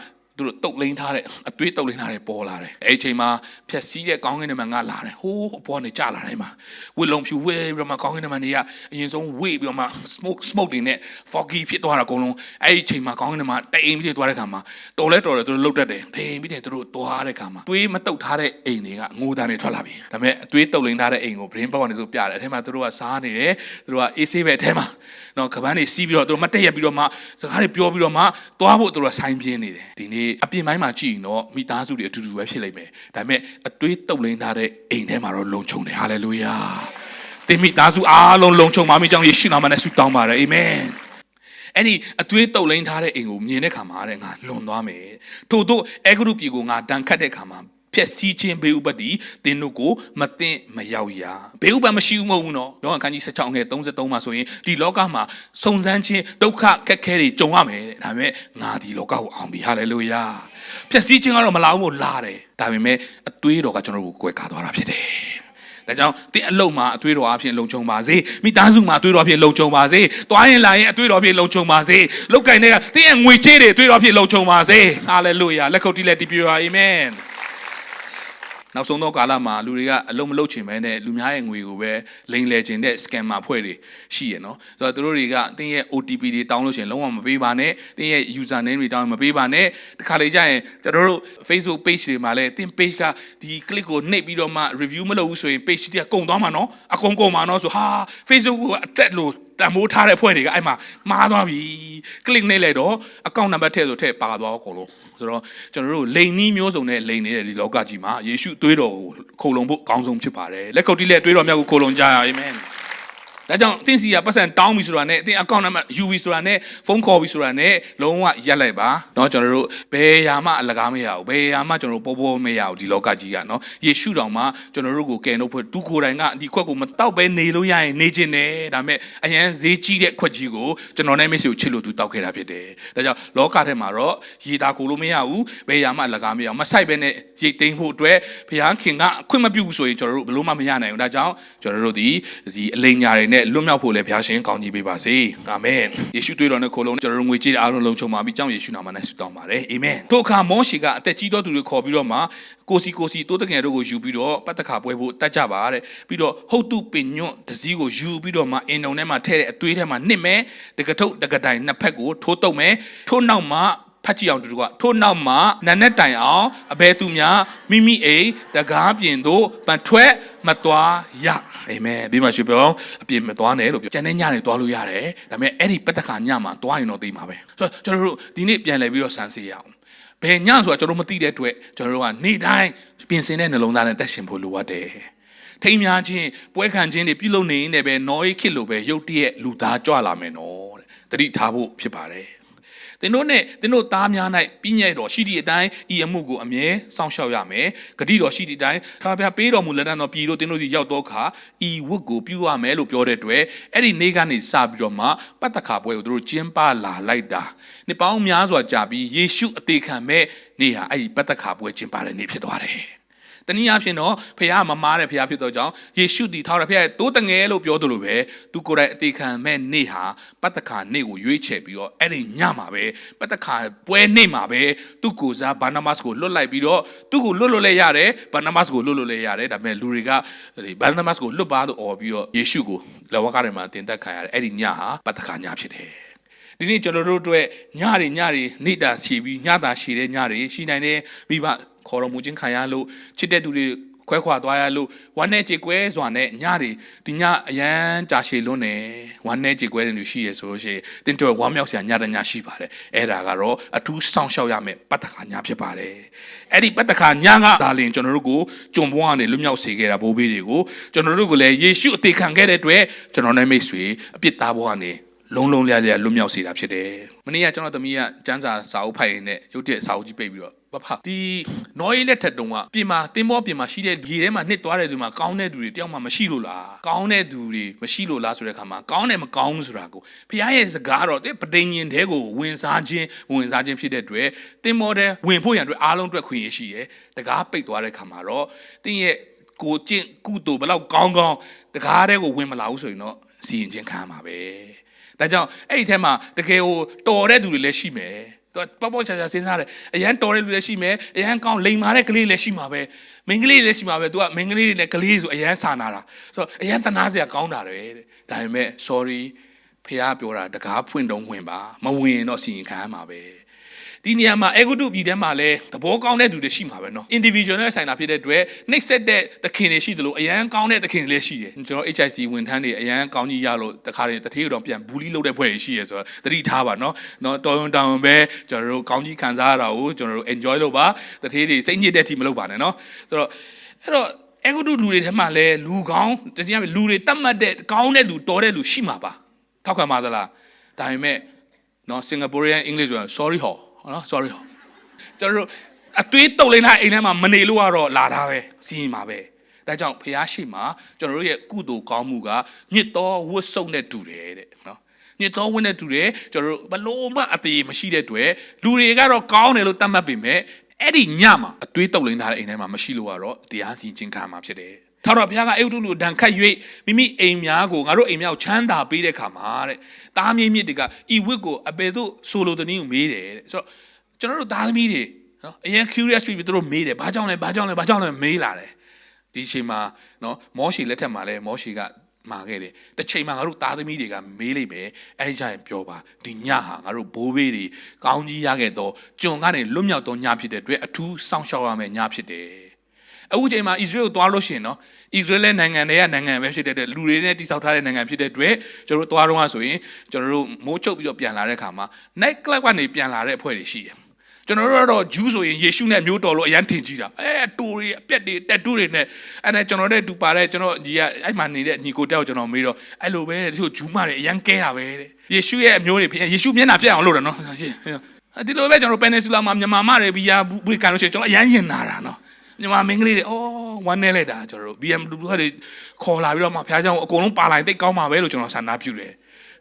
သူတို့တုတ်လိန်ထားတဲ့အသွေးတုတ်လိန်ထားတဲ့ပေါ်လာတယ်အဲ့ဒီအချိန်မှာဖြက်စီးတဲ့ကောင်းကင်ထဲမှာငါလာတယ်ဟိုးအပေါ်ကနေကျလာတယ်မှာဝစ်လုံးဖြူဝဲပြီးတော့မှကောင်းကင်ထဲမှာနေရအရင်ဆုံးဝေ့ပြီးတော့မှ smoke smoke တွေနဲ့ foggy ဖြစ်သွားတာအကုန်လုံးအဲ့ဒီအချိန်မှာကောင်းကင်ထဲမှာတိမ်ပြီးသွားတဲ့ခါမှာတော်လဲတော်တယ်သူတို့လှုပ်တတ်တယ်တိမ်ပြီးတယ်သူတို့သွားတဲ့ခါမှာသွေးမတုတ်ထားတဲ့အိမ်တွေကငိုးတန်းတွေထွက်လာပြီဒါပေမဲ့အသွေးတုတ်လိန်ထားတဲ့အိမ်ကို brain power နဲ့သူပြတယ်အထဲမှာသူတို့ကစားနေတယ်သူတို့ကအေးဆေးပဲအထဲမှာနော်ကပန်းတွေစီးပြီးတော့သူတို့မတက်ရက်ပြီးတော့မှစကားတွေပြောပြီးတော့မှသွားဖို့သူတို့ကဆိုင်ပြင်းနေတယ်ဒီနေ့အပြင်ပိုင်းမှာကြည့်ရင်တော့မိသားစုတွေအတူတူပဲဖြစ်လိမ့်မယ်ဒါပေမဲ့အသွေးတုတ်လိန်ထားတဲ့အိမ်ထဲမှာတော့လုံခြုံတယ်ဟာလေလုယာသင်မိသားစုအားလုံးလုံခြုံပါမိကြောင်းယေရှုနာမနဲ့ဆုတောင်းပါတယ်အာမင်အဲ့ဒီအသွေးတုပ်လိန်ထားတဲ့အိမ်ကိုမြင်တဲ့ခါမှာတဲ့ငါလွန်သွားမယ်ထို့သောအဲဂရုပြည်ကိုငါတန်ခတ်တဲ့ခါမှာ ဖြက်စီးခြင်းဘေးဥပတိတင်းတို့ကိုမသိမရောက်ရဘေးဥပမရှိဘူးမဟုတ်ဘူးနော်ယောဟန်ခန်းကြီး16ငယ်33မှာဆိုရင်ဒီလောကမှာစုံစမ်းခြင်းဒုက္ခခက်ခဲတွေကြုံရမယ်တဲ့ဒါပေမဲ့ငါဒီလောကကိုအောင်ပြီဟာလေလုယာဖြက်စီးခြင်းကတော့မလာဘူးမို့လာတယ်ဒါပေမဲ့အသွေးတော်ကကျွန်တော်တို့ကိုကွယ်ကာသွားတာဖြစ်တယ်ဒါကြောင့်တင်းအလုံးမှာအသွေးတော်အဖြစ်လုံခြုံပါစေမိသားစုမှာအသွေးတော်အဖြစ်လုံခြုံပါစေတွားရင်လာရင်အသွေးတော်အဖြစ်လုံခြုံပါစေလောက်ကင်တွေကတင်းရဲ့ငွေချေးတွေအသွေးတော်အဖြစ်လုံခြုံပါစေဟာလေလုယာလက်ခုပ်တီးလက်တီးပြောအာမင် နောက်ဆုံးသောကာလမှာလူတွေကအလုံးမလုံးချင်ပဲနဲ့လူများရဲ့ငွေကိုပဲလိမ်လည်ခြင်းတဲ့ scammer ဖွဲ့တွေရှိရနော်ဆိုတော့သူတို့တွေကတင်းရဲ့ OTP တွေတောင်းလို့ရှိရင်လုံးဝမပေးပါနဲ့တင်းရဲ့ user name တွေတောင်းရင်မပေးပါနဲ့တခါလေကြာရင်ကျွန်တော်တို့ Facebook page တွေမှာလည်းတင်း page ကဒီ click ကိုနှိပ်ပြီးတော့မှ review မလုပ်ဘူးဆိုရင် page တွေကကုန်သွားမှာနော်အကုန်ကုန်မှာနော်ဆိုဟာ Facebook ကအသက်လို့ တမိုးထားတဲ့ဖွဲ့တွေကအဲ့မှာမှားသွားပြီ click နှိပ်လိုက်တော့ account number ထည့်ဆိုထည့်ပါသွားအကုန်လုံးဆိုတော့ကျွန်တော်တို့လိန်နီးမျိုးစုံနဲ့လိန်နေတဲ့ဒီလောကကြီးမှာယေရှုသွေးတော်ကိုခိုလုံဖို့အကောင်းဆုံးဖြစ်ပါတယ်လက်ခုပ်တီးလက်သွေးတော်မြတ်ကိုခိုလုံကြရအာမင် ဒါကြောင့်သင်စီကပတ်စံတောင်းပြီဆိုတာနဲ့သင်အကောင့်နံပါတ်ယူပြီဆိုတာနဲ့ဖုန်းခေါ်ပြီဆိုတာနဲ့လုံးဝရက်လိုက်ပါเนาะကျွန်တော်တို့ဘယ်ရာမှအလကားမရဘူးဘယ်ရာမှကျွန်တော်တို့ပေါ်ပေါ်မရဘူးဒီလောကကြီးကเนาะယေရှုတော်မှာကျွန်တော်တို့ကိုကယ်လို့ဖို့သူကိုယ်တိုင်ကဒီခွက်ကိုမတောက်ပဲနေလို့ရရင်နေခြင်းနဲ့ဒါပေမဲ့အရန်ဈေးကြီးတဲ့ခွက်ကြီးကိုကျွန်တော်နဲ့မိတ်ဆွေကိုချစ်လို့သူတောက်ခဲ့တာဖြစ်တယ်ဒါကြောင့်လောကထဲမှာတော့ရေတာကိုလို့မရဘူးဘယ်ရာမှအလကားမရဘူးမဆိုင်ပဲနဲ့ရိတ်သိမ်းဖို့အတွက်ဘုရားခင်ကအခွင့်မပြုဘူးဆိုရင်ကျွန်တော်တို့ဘယ်လို့မှမရနိုင်ဘူးဒါကြောင့်ကျွန်တော်တို့ဒီဒီအလိမ်ညာတွေနဲ့ လွတ်မြောက်ဖို့လည်းဘုရားရှင်ကောင်းကြီးပေးပါစေအာမင်ယေရှုတွေ့တော်နဲ့ခိုလုံးကျွန်တော်တို့ငွေကြေးအားလုံးလုံးချုံပါပြီးကြောင့်ယေရှုနာမနဲ့ဆုတောင်းပါတယ်အာမင်တို့အခါမောရှေကအသက်ကြီးတော်သူတွေခေါ်ပြီးတော့မှကိုစီကိုစီတိုးတငယ်တို့ကိုယူပြီးတော့ပတ်သက်ခါပွဲဖို့တတ်ကြပါတဲ့ပြီးတော့ဟုတ်တုပင်ညွန့်တစည်းကိုယူပြီးတော့မှအင်တုံထဲမှာထည့်တဲ့အသွေးထဲမှာနှစ်မယ်တကထုတ်တကတိုင်နှစ်ဖက်ကိုထိုးတုပ်မယ်ထိုးနောက်မှာ ဖတ်ကြည့်အောင်တူတူကထို့နောက်မှာနာနဲ့တိုင်အောင်အဘဲသူများမိမိအိမ်တကားပြင်သို့ပန်ထွက်မသွားရအာမင်ဒီမှာရှိပြောအပြင်မသွားနဲ့လို့ပြောကျန်တဲ့ညတွေသွားလို့ရတယ်ဒါပေမဲ့အဲ့ဒီပတ္တခါညမှာသွားရင်တော့သိမှာပဲဆိုတော့ကျွန်တော်တို့ဒီနေ့ပြန်လည်ပြီးတော့စမ်းစစ်ရအောင်ဘယ်ညဆိုတာကျွန်တော်တို့မသိတဲ့အတွက်ကျွန်တော်တို့ကနေ့တိုင်းပြင်ဆင်တဲ့နှလုံးသားနဲ့တက်ရှင်ဖို့လိုအပ်တယ်ထိမ်းများခြင်းပွဲခံခြင်းတွေပြုလုပ်နေရင်လည်းပဲနော်အေးခစ်လိုပဲရုတ်တရက်လူသားကြွလာမယ်နော်တဲ့တတိထားဖို့ဖြစ်ပါတယ် သင်တို့နဲ့သင်တို့သားများ၌ပြည့်ညက်တော်ရှိသည့်အတိုင်းဤအမှုကိုအမြဲစောင့်ရှောက်ရမယ်ဂတိတော်ရှိသည့်အတိုင်းထာဝရဘုရားပေးတော်မူလက်တန်းတော်ပြည်တို့သင်တို့စီရောက်တော့ခါဤဝတ်ကိုပြုရမယ်လို့ပြောတဲ့အတွက်အဲ့ဒီနေ့ကနေစပြီးတော့မှပတ်သက်ခါပွဲကိုသူတို့ကျင်းပလာလိုက်တာနှစ်ပေါင်းများစွာကြာပြီးယေရှုအသေးခံမဲ့နေ့ဟာအဲ့ဒီပတ်သက်ခါပွဲကျင်းပတဲ့နေ့ဖြစ်သွားတယ် တနည်းအားဖြင့်တော့ဖခင်မမားတဲ့ဖခင်ဖြစ်တော့ကြောင့်ယေရှုတည်ထားတဲ့ဖခင်တိုးတငယ်လို့ပြောသလိုပဲသူကိုယ်တိုင်အသေးခံမဲ့နေ့ဟာပတ်သက်ခါနေ့ကိုရွေးချယ်ပြီးတော့အဲ့ဒီညမှာပဲပတ်သက်ခါပွဲနေ့မှာပဲသူ့ကိုယ်စားဘာနာမတ်ကိုလွတ်လိုက်ပြီးတော့သူ့ကိုလွတ်လို့လည်းရတယ်ဘာနာမတ်ကိုလွတ်လို့လည်းရတယ်ဒါပေမဲ့လူတွေကဒီဘာနာမတ်ကိုလွတ်ပါလို့អော်ပြီးတော့ယေရှုကိုလက်ဝါးကားထဲမှာတင်သက်ခံရတယ်အဲ့ဒီညဟာပတ်သက်ခါညဖြစ်တယ်ဒီနေ့ကျွန်တော်တို့အတွက်ညတွေညတွေနေတာရှိပြီးညတာရှိတဲ့ညတွေရှိနိုင်တယ်မိဘ ခေါ်တော်မူခြင်းခံရလို့ချစ်တဲ့သူတွေခွဲခွာသွားရလို့ဝမ်းနဲ့ကြေကွဲစွာနဲ့ညတွေဒီညအရန်ကြာရှည်လွန်းနေဝမ်းနဲ့ကြေကွဲတဲ့လူရှိရဆိုလို့ရှိရင်တင်းတော်ဝမ်းမြောက်စရာညတဲ့ညရှိပါတယ်အဲ့ဒါကတော့အထူးစောင့်ရှောက်ရမယ်ပတ်တခါညဖြစ်ပါတယ်အဲ့ဒီပတ်တခါညကဒါလင်ကျွန်တော်တို့ကိုကြုံပွားကနေလွတ်မြောက်စေခဲ့တာဘိုးဘေးတွေကိုကျွန်တော်တို့ကိုလည်းယေရှုအသေးခံခဲ့တဲ့အတွက်ကျွန်တော်နဲ့မိတ်ဆွေအပြစ်သားဘဝကနေလုံးလုံးလျားလျားလွတ်မြောက်စေတာဖြစ်တယ်။မနေ့ကကျွန်တော်သမီးကစန်းစာစာအုပ်ဖိုင်နဲ့ရုပ်တဲ့စာအုပ်ကြီးပိတ်ပြီးတော့ ဘဖဒီနော်ရေးလက်ထက်တုံးကပြင်မာတင်းမောပြင်မာရှိတဲ့ရေထဲမှာနှစ်သွားတဲ့သူမှာကောင်းတဲ့သူတွေတယောက်မှမရှိလို့လားကောင်းတဲ့သူတွေမရှိလို့လားဆိုတဲ့အခါမှာကောင်းတယ်မကောင်းဘူးဆိုတာကိုဖခင်ရဲ့စကားတော့တဲ့ပဋိညာဉ်တဲကိုဝင်စားခြင်းဝင်စားခြင်းဖြစ်တဲ့အတွက်တင်းမောတဲ့ဝင်ဖို့ရန်အတွက်အားလုံးအတွက်ခွင့်ရရှိတယ်။တကားပိတ်သွားတဲ့အခါမှာတော့တင်းရဲ့ကိုကျင့်ကုသိုလ်ဘလောက်ကောင်းကောင်းတကားတဲ့ကိုဝင်မလာဘူးဆိုရင်တော့စီရင်ခြင်းခံရမှာပဲ။ဒါကြောင့်အဲ့ဒီထဲမှာတကယ်ကိုတော်တဲ့သူတွေလည်းရှိမယ် သူကပေါ့ပေါ့ချာချာစဉ်းစားတယ်အရန်တော်တဲ့လူလည်းရှိမယ်အရန်ကောင်းလိမ်မာတဲ့ကလေးလည်းရှိမှာပဲမိန်းကလေးလည်းရှိမှာပဲသူကမိန်းကလေးတွေလည်းကလေးဆိုအရန်ဆာနာတာဆိုတော့အရန်တနာစရာကောင်းတာတယ်တဲ့ဒါပေမဲ့ sorry ဖះပြောတာတကားဖွင့်တော့ဝင်ပါမဝင်ရင်တော့စီရင်ခံရမှာပဲ ဒီနေရာမှာအေဂုတုပြည်ထဲမှာလည်းသဘောကောင်းတဲ့သူတွေရှိမှာပဲเนาะ individual နဲ့ဆိုင်တာဖြစ်တဲ့အတွက်နှိပ်စက်တဲ့သခင်တွေရှိသလိုအရန်ကောင်းတဲ့သခင်တွေလည်းရှိတယ်ကျွန်တော် HIC ဝန်ထမ်းတွေအရန်ကောင်းကြီးရလို့တခါတည်းတထေးတော်ပြန်ဘူးလီလုပ်တဲ့ဖွဲ့တွေရှိရဆိုတော့သတိထားပါเนาะเนาะတော်ရုံတောင်ပဲကျွန်တော်တို့ကောင်းကြီးခံစားရတာကိုကျွန်တော်တို့ enjoy လုပ်ပါတထေးတွေစိတ်ညစ်တဲ့အထိမလုပ်ပါနဲ့เนาะဆိုတော့အဲ့တော့အေဂုတုလူတွေထဲမှာလည်းလူကောင်းတကယ်လူတွေတတ်မှတ်တဲ့ကောင်းတဲ့လူတော်တဲ့လူရှိမှာပါထောက်ခံပါသလားဒါပေမဲ့เนาะ Singaporean English ဆိုတာ sorry ဟော နော် sorry ဟောကျွန်တော်တို့အသွေးတုတ်လိမ့်ထားအိမ်ထဲမှာမနေလို့ကတော့လာတာပဲစီးရင်ပါပဲဒါကြောင့်ဖះရှိမှာကျွန်တော်တို့ရဲ့ကုသိုလ်ကောင်းမှုကညစ်တော်ဝတ်စုံနဲ့တူတယ်တဲ့နော်ညစ်တော်ဝတ်နဲ့တူတယ်ကျွန်တော်တို့ဘလို့မှအသေးမရှိတဲ့တွေ့လူတွေကတော့ကောင်းတယ်လို့သတ်မှတ်ပေမဲ့အဲ့ဒီညမှာအသွေးတုတ်လိမ့်ထားတဲ့အိမ်ထဲမှာမရှိလို့ကတော့တရားစီရင်ခြင်းခံမှာဖြစ်တယ် ထာဝရဘုရားကအေဝတ္ထုလူဒဏ်ခတ်၍မိမိအိမ်များကိုငါတို့အိမ်များကိုချမ်းသာပေးတဲ့ခါမှာတဲ့တားမြင့်မြင့်တွေကဤဝတ်ကိုအပေတို့ဆိုလိုတဲ့နည်းကိုမေးတယ်တဲ့ဆိုတော့ကျွန်တော်တို့သားသမီးတွေနော်အရင် curious ဖြစ်ပြီးသူတို့မေးတယ်ဘာကြောင့်လဲဘာကြောင့်လဲဘာကြောင့်လဲမေးလာတယ်ဒီအချိန်မှာနော်မောရှေလက်ထက်မှာလဲမောရှေကမှာခဲ့တယ်တစ်ချိန်မှာငါတို့သားသမီးတွေကမေးလိုက်ပဲအဲ့ဒီကျရင်ပြောပါဒီညဟာငါတို့ဘိုးဘေးတွေကောင်းကြီးရခဲ့တော့ကျွန်ကနေလွတ်မြောက်သောညဖြစ်တဲ့အတွက်အထူးစောင့်ရှောက်ရမယ့်ညဖြစ်တယ် အခုချိန်မှာဣသရေလကိုသွားလို့ရှိရင်နော်ဣသရေလနိုင်ငံတွေကနိုင်ငံပဲဖြစ်တဲ့အတွက်လူတွေနဲ့တိစောက်ထားတဲ့နိုင်ငံဖြစ်တဲ့အတွက်ကျွန်တော်တို့သွားတော့ကဆိုရင်ကျွန်တော်တို့မိုးချုပ်ပြီးတော့ပြန်လာတဲ့ခါမှာ night club ကနေပြန်လာတဲ့အဖွဲ့တွေရှိတယ်ကျွန်တော်တို့ကတော့ဂျူးဆိုရင်ယေရှုနဲ့မျိုးတော်လို့အရန်ထင်ကြီးတာအဲတူတွေအပြက်တွေတက်တူတွေနဲ့အဲ့ဒါကျွန်တော်တဲ့တူပါတဲ့ကျွန်တော်ကြီးကအဲ့မှာနေတဲ့ညီကိုတက်ကိုကျွန်တော်မေးတော့အဲ့လိုပဲတဲ့တချို့ဂျူးမတွေအရန်ကဲတာပဲတဲ့ယေရှုရဲ့အမျိုးတွေဖြစ်ယေရှုမျက်နှာပြတ်အောင်လုပ်တာနော်ရှင်းဒီလိုပဲကျွန်တော် peninsula မှာမြန်မာမတွေဘီယာဘူကန်လို့ရှိရင်ကျွန်တော်အရန်ရင်နာတာနော် ညီမမင်းကလေးတွေအော်ဝမ်းနေလိုက်တာကျွန်တော်တို့ BMW ကတွေခေါ်လာပြီးတော့မှဖခင်เจ้าအကုန်လုံးပါလာရင်တိတ်ကောင်းပါပဲလို့ကျွန်တော်ဆန္ဒပြုတယ်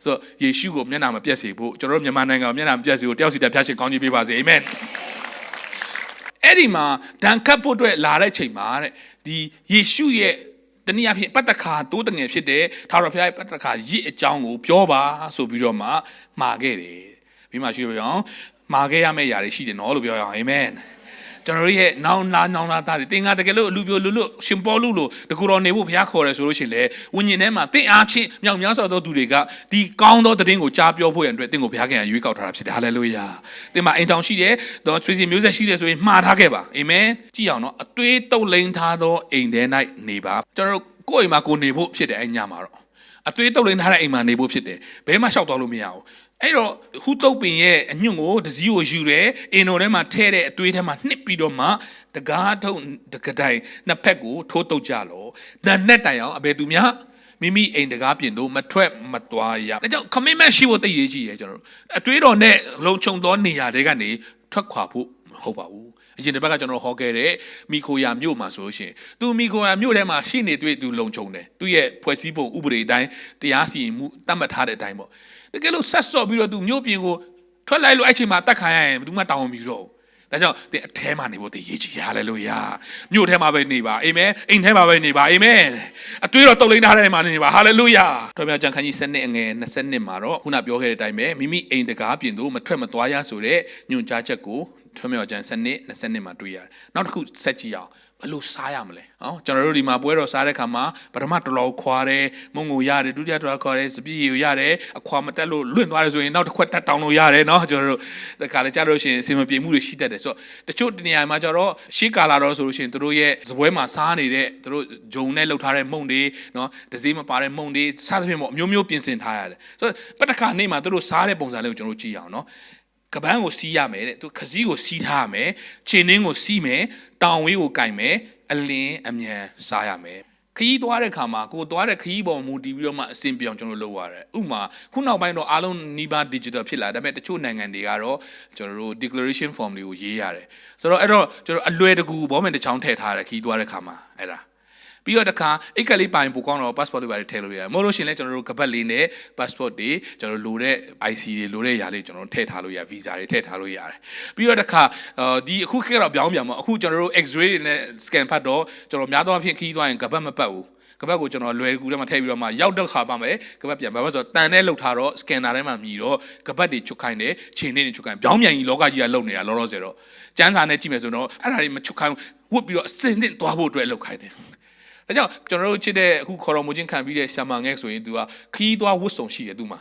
ဆိုတော့ယေရှုကိုမျက်နှာမပြတ်စေဖို့ကျွန်တော်တို့မြန်မာနိုင်ငံကိုမျက်နှာမပြတ်စေဖို့တယောက်စီတယောက်ဖျားရှင်ကောင်းကြီးပေးပါစေအာမင်အဲ့ဒီမှာဒဏ်ခတ်ဖို့အတွက်လာတဲ့ချိန်မှာတဲ့ဒီယေရှုရဲ့တနည်းအားဖြင့်ပတ္တခါတိုးတငယ်ဖြစ်တဲ့ထာဝရဘုရားရဲ့ပတ္တခါရစ်အကြောင်းကိုပြောပါဆိုပြီးတော့မှမှာခဲ့တယ်ပြီးမှရှိရအောင်မှာခဲ့ရမယ့်ຢာတွေရှိတယ်နော်လို့ပြောရအောင်အာမင် ကျွန်တော်တို့ရဲ့နောင်လာနောင်လာသားတွေတင်ကတကယ်လို့လူပြိုလူလို့ရှင်ပေါ်လူလို့တကူတော်နေဖို့ဘုရားခေါ်တယ်ဆိုလို့ရှိရင်လေဝိညာဉ်ထဲမှာတင့်အားဖြင့်မြောက်များစွာသောသူတွေကဒီကောင်းသောတည်င်းကိုကြားပြောဖို့ရန်အတွက်တင့်ကိုဘုရားခင်ရွေးကောက်ထားတာဖြစ်တယ်ဟာလေလုယာတင်မှာအိမ်တောင်ရှိတယ်တော့ဆွေစီမျိုးဆက်ရှိတယ်ဆိုရင်မှားထားခဲ့ပါအာမင်ကြည့်အောင်နော်အသွေးတုပ်လိန်ထားသောအိမ်ထဲ၌နေပါကျွန်တော်တို့ကိုယ့်အိမ်မှာကိုနေဖို့ဖြစ်တယ်အဲ့ညမှာတော့အသွေးတုပ်လင်းထားတဲ့အိမ်မှာနေဖို့ဖြစ်တယ်ဘဲမှလျှောက်သွားလို့မရဘူး အဲ့တော့ဟူတုပ်ပင်ရဲ့အညွန့်ကိုတစည်းကိုယူတယ်အင်တော်ထဲမှာထဲတဲ့အသွေးထဲမှာနှစ်ပြီးတော့မှတကားထုံတကတိုင်နှစ်ဖက်ကိုထိုးတုပ်ကြလောနာနဲ့တိုင်အောင်အဘယ်သူများမိမိအိမ်တကားပြင်တို့မထွက်မသွားရဒါကြောင့် commitment ရှိဖို့သိရေးကြီးရယ်ကျွန်တော်တို့အသွေးတော်နဲ့လုံခြုံသောနေရာတွေကနေထွက်ခွာဖို့မဟုတ်ပါဘူး အရင်တစ်ပတ်ကကျွန်တော်ဟောခဲ့တဲ့မီခိုယာမြို့မှာဆိုလို့ရှိရင်သူမီခိုယာမြို့ထဲမှာရှိနေတွေ့သူလုံခြုံတယ်သူရဲ့ဖွဲ့စည်းပုံဥပဒေအတိုင်းတရားစီရင်မှုတတ်မှတ်ထားတဲ့အတိုင်းပေါ့တကယ်လို့ဆက်စော့ပြီးတော့သူမြို့ပြင်ကိုထွက်လိုက်လို့အဲ့ချိန်မှာတတ်ခံရရင်ဘယ်သူမှတောင်းမပြီးတော့ဘူးဒါကြောင့်တင်အထဲမှာနေဖို့တင်ရေးကြည့်ရဟာလေလုယာမြို့ထဲမှာပဲနေပါအာမင်အိမ်ထဲမှာပဲနေပါအာမင်အတွေးတော်တုတ်လိမ့်ထားတဲ့နေရာမှာနေပါဟာလေလုယာတော်မြတ်ကျမ်းခန်းကြီး7နှစ်အငယ်20နှစ်မှာတော့ခုနပြောခဲ့တဲ့အတိုင်းပဲမိမိအိမ်တကားပြင်သို့မထွက်မသွားရဆိုတဲ့ညွန်ကြားချက်ကို ထွန်းမြော်ကျန်စနစ်20မှာတွေ့ရတယ်။နောက်တစ်ခုဆက်ကြည့်အောင်ဘလို့စားရမလဲ။ဟောကျွန်တော်တို့ဒီမှာပွဲတော်စားတဲ့ခါမှာပထမတစ်လောခွာတယ်၊မုံငိုရတယ်၊ဒုတိယတစ်လောခွာတယ်၊စပီးရီကိုရတယ်၊အခွာမတက်လို့လွင့်သွားတယ်ဆိုရင်နောက်တစ်ခွက်တက်တောင်းလို့ရတယ်နော်ကျွန်တော်တို့ဒီခါလည်းကြားလို့ရှိရင်အစင်မပြေမှုတွေရှိတတ်တယ်ဆိုတော့တချို့တနေရာမှာကျတော့ရှေးကာလာတော့ဆိုလို့ရှိရင်တို့ရဲ့ဇပွဲမှာစားနေတဲ့တို့ဂျုံနဲ့လှုပ်ထားတဲ့မုံတွေနော်ဒဇေးမပါတဲ့မုံတွေစသဖြင့်ပေါ့အမျိုးမျိုးပြင်ဆင်ထားရတယ်။ဆိုတော့ပတ္တခါနေ့မှာတို့စားတဲ့ပုံစံလေးကိုကျွန်တော်တို့ကြည့်အောင်နော်။ ကပန်းကိုစီးရမယ်တဲ့သူခစည်းကိုစီးထားရမယ်ခြေနှင်းကိုစီးမယ်တောင်ဝေးကိုကင်မယ်အလင်းအမြန်စားရမယ်ခရီးသွားတဲ့ခါမှာကိုသွားတဲ့ခရီးပေါ်မူတည်ပြီးတော့မှအဆင်ပြေအောင်ကျွန်တော်လုပ်ရတယ်ဥပမာခုနောက်ပိုင်းတော့အားလုံးနီးပါး digital ဖြစ်လာဒါပေမဲ့တချို့နိုင်ငံတွေကတော့ကျွန်တော်တို့ declaration form တွေကိုရေးရတယ်ဆိုတော့အဲ့တော့ကျွန်တော်အလွယ်တကူဘောမယ်တစ်ချောင်းထည့်ထားရတယ်ခရီးသွားတဲ့ခါမှာအဲ့ဒါ ပြီးတော့တခါအိတ်ကလေးပိုင်ပိုကောင်းတော့ passport တွေပါထည့်လို့ရတယ်မဟုတ်လို့ရှရင်လဲကျွန်တော်တို့ကပတ်လေးနဲ့ passport တွေကျွန်တော်လိုတဲ့ IC တွေလိုတဲ့ຢာလေးကျွန်တော်တို့ထည့်ထားလို့ရ visa တွေထည့်ထားလို့ရတယ်ပြီးတော့တခါဒီအခုခေတ်ကတော့ပြောင်းပြန်မှာအခုကျွန်တော်တို့ x-ray တွေနဲ့ scan ဖတ်တော့ကျွန်တော်များသောအားဖြင့်ခီးသွားရင်ကပတ်မပတ်ဘူးကပတ်ကိုကျွန်တော်လွယ်ကူထဲမှာထည့်ပြီးတော့မှရောက်တော့ခါပါမယ်ကပတ်ပြန်ပါဆိုတော့တန်နဲ့လှုပ်ထားတော့ scanner ထဲမှာမြည်တော့ကပတ်တွေချုပ်ခိုင်းတယ်ခြေနေတွေချုပ်ခိုင်းပြောင်းပြန်ကြီးလောကကြီးကလုံနေတာလောလောဆယ်တော့ကျန်းစာနဲ့ကြည့်မယ်ဆိုတော့အဲ့ဒါတွေမချုပ်ခိုင်းဝတ်ပြီးတော့အစင်တင်သွားဖို့အတွက်လှုပ်ခိုင်းတယ် ဒါကြောင့်ကျွန်တော်တို့ချစ်တဲ့အခုခေါ်တော်မူခြင်းခံပြီးတဲ့ဆာမငဲ့ဆိုရင် तू ကခီးသွားဝတ်စုံရှိတယ် तू မှာ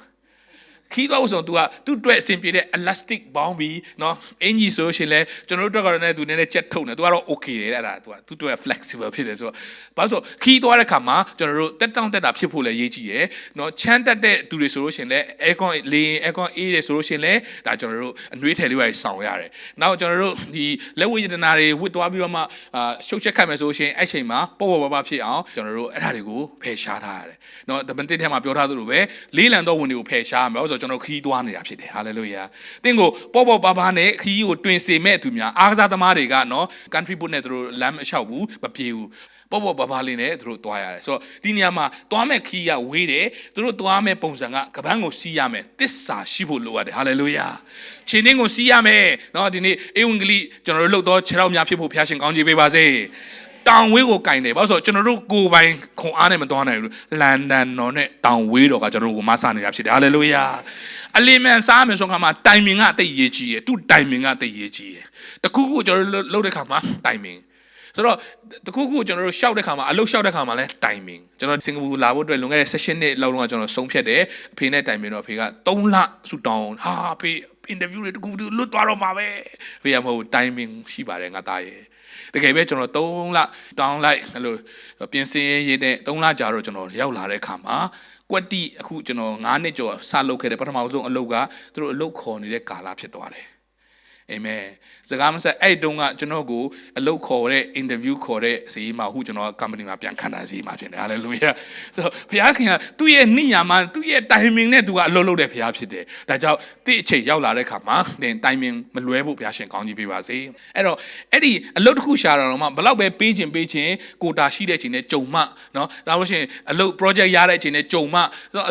ခီးသွားဝတ်စုံ तू ကသူ့အတွက်အဆင်ပြေတဲ့ elastic ဘောင်းပြီးเนาะအင်ကြီးဆိုရှင်လဲကျွန်တော်တို့အတွက်ကတော့လည်း तू နည်းနည်းချက်ထုံတယ် तू ကတော့ okay တယ်အဲ့ဒါ तू ကသူ့အတွက် flexible ဖြစ်တယ်ဆိုတော့ဘာလို့ဆိုခီးသွားတဲ့ခါမှာကျွန်တော်တို့တက်တောင့်တက်တာဖြစ်ဖို့လည်းရေးကြည့်ရယ်เนาะချမ်းတက်တဲ့သူတွေဆိုလို့ရှင်လဲ aircon လေရင် aircon အေးတယ်ဆိုလို့ရှင်လဲဒါကျွန်တော်တို့အနှွေးထည်လေးပါဆောင်းရတယ်နောက်ကျွန်တော်တို့ဒီလက်ဝဲရတနာတွေဝတ်သွားပြီးတော့မှအာရှုပ်ချက်ခတ်မယ်ဆိုရှင်အဲ့ချိန်မှာပေါ့ပေါ့ပါပါဖြစ်အောင်ကျွန်တော်တို့အဲ့ဒါတွေကိုဖယ်ရှားထားရတယ်เนาะတပန်တစ်ထဲမှာပြောထားသလိုပဲလေးလံတော့ဝင်တွေကိုဖယ်ရှားမယ်ဆိုတော့ ့တော့ကျွန်တော်ခီးသွားနေတာဖြစ်တယ်ဟာလေလုယာတင့်ကိုပေါ့ပေါ့ပါပါနဲ့ခီးကိုတွင်စေမဲ့သူများအားကစားသမားတွေကနော် country boot နဲ့သူတို့လမ်းမလျှောက်ဘူးမပြေဘူးပေါ့ပေါ့ပါပါလေးနဲ့သူတို့သွားရတယ်ဆိုတော့ဒီနေရာမှာသွားမဲ့ခီးကဝေးတယ်သူတို့သွားမဲ့ပုံစံကကပန်းကိုစီးရမယ်တစ္ဆာရှိဖို့လိုရတယ်ဟာလေလုယာခြေနှင်းကိုစီးရမယ်နော်ဒီနေ့ဧဝံဂေလိကျွန်တော်တို့လှုပ်တော့ခြေထောက်များဖြစ်ဖို့ဘုရားရှင်ကောင်းကြီးပေးပါစေ တောင်ဝေးကိုကင်တယ်ဘာလို့ဆိုတော့ကျွန်တော်တို့ကိုယ်ပိုင်ခွန်အားနဲ့မသွားနိုင်ဘူးလန်ဒန်တော်နဲ့တောင်ဝေးတော်ကကျွန်တော်တို့ကိုမဆနေတာဖြစ်တယ်ဟာလေလုယာအလီမန်စားမယ်ဆိုခါမှာတိုင်မင်ကအသိရေးကြီးရယ်သူတိုင်မင်ကအသိရေးကြီးရယ်တခုခုကျွန်တော်တို့လှုပ်တဲ့ခါမှာတိုင်မင်ဆိုတော့တခုခုကျွန်တော်တို့ရှောက်တဲ့ခါမှာအလုတ်ရှောက်တဲ့ခါမှာလဲတိုင်မင်ကျွန်တော်စင်ကာပူလာဖို့အတွက်လွန်ခဲ့တဲ့ session နှစ်လောက်တော့ကျွန်တော်ဆုံးဖြတ်တယ်အဖေနဲ့တိုင်မင်တော့အဖေက3လဆူတောင်းဟာအဖေ interview တွေတခုလွတ်သွားတော့မှာပဲဖေကမဟုတ်တိုင်မင်ရှိပါတယ်ငါသားရဲ့ တကယ်ပဲကျွန်တော်3လတောင်းလိုက်အဲ့လိုပြင်ဆင်ရေးတဲ့3လကြာတော့ကျွန်တော်ရောက်လာတဲ့အခါမှာကွက်တိအခုကျွန်တော်9နှစ်ကျော်စလုပ်ခဲ့တဲ့ပထမဆုံးအလုပ်ကသူတို့အလုပ်ခေါ်နေတဲ့ကာလဖြစ်သွားတယ်အာမင် စကားမဆက်အဲ့တုန်းကကျွန်တော်ကိုအလုပ်ခေါ်တဲ့ interview ခေါ်တဲ့ဈေးမှာအခုကျွန်တော် company မှာပြန်ခံတာဈေးမှာဖြစ်တယ် hallelujah ဆိုတော့ဘုရားခင်ကသူ့ရဲ့နိယာမသူ့ရဲ့ timing နဲ့သူကအလုပ်လုပ်တဲ့ဘုရားဖြစ်တယ်ဒါကြောင့်တိအချိန်ရောက်လာတဲ့ခါမှာသင် timing မလွဲဖို့ဘုရားရှင်ကောင်းကြီးပေးပါစေအဲ့တော့အဲ့ဒီအလုပ်တစ်ခုရှာတာတော့မှဘလောက်ပဲပေးခြင်းပေးခြင်းကိုတာရှိတဲ့အချိန်နဲ့ကြုံမှနော်ဒါလို့ရှိရင်အလုပ် project ရတဲ့အချိန်နဲ့ကြုံမှ